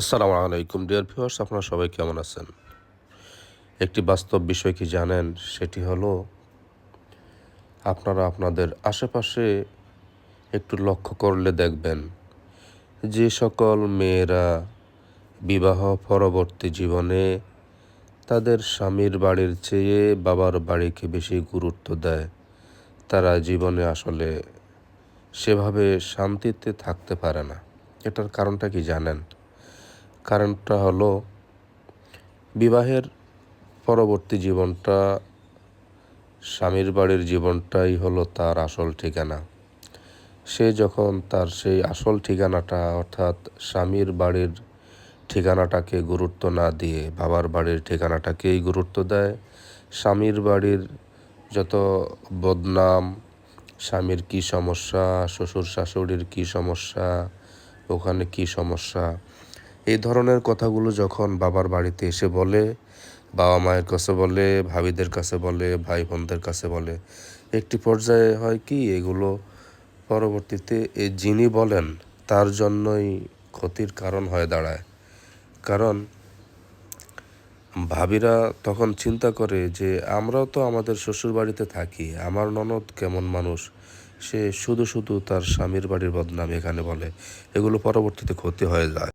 আসসালামু আলাইকুম, dear viewers, আপনারা সবাই কেমন আছেন? একটি বাস্তব বিষয় কি জানেন? সেটি হলো, আপনারা আপনাদের আশেপাশে একটু লক্ষ্য করলে দেখবেন যে সকল মেয়েরা বিবাহ পরবর্তী জীবনে তাদের স্বামীর বাড়ির চেয়ে বাবার বাড়িকে বেশি গুরুত্ব দেয়। তারা জীবনে আসলে সেভাবে শান্তিতে থাকতে পারে না। এটার কারণটা কি জানেন? কারণটা হলো বিবাহের পরবর্তী জীবনটা, স্বামীর বাড়ির জীবনটাই হলো তার আসল ঠিকানা। সে যখন তার সেই আসল ঠিকানাটা, অর্থাৎ স্বামীর বাড়ির ঠিকানাটাকে গুরুত্ব না দিয়ে, বাবার বাড়ির ঠিকানাটাকেই গুরুত্ব দেয়, স্বামীর বাড়ির যত বদনাম, স্বামীর কী সমস্যা, শ্বশুর শাশুড়ির কী সমস্যা, ওখানে কী সমস্যা এই ধরনের কথাগুলো যখন বাবার বাড়িতে এসে বলে, বাবা মায়ের কাছে বলে, ভাবিদের কাছে বলে ভাই বোনদের কাছে বলে, একটি পর্যায়ে হয় কি, এগুলো পরবর্তীতে এ যিনি বলেন, তার জন্যই ক্ষতির কারণ হয়ে দাঁড়ায়। কারণ ভাবিরা তখন চিন্তা করে যে, আমরাও তো আমাদের শ্বশুর বাড়িতে থাকি, আমার ননদ কেমন মানুষ, সে শুধু শুধু তার স্বামীর বাড়ির বদনাম এখানে বলে। এগুলো পরবর্তীতে ক্ষতি হয়ে যায়।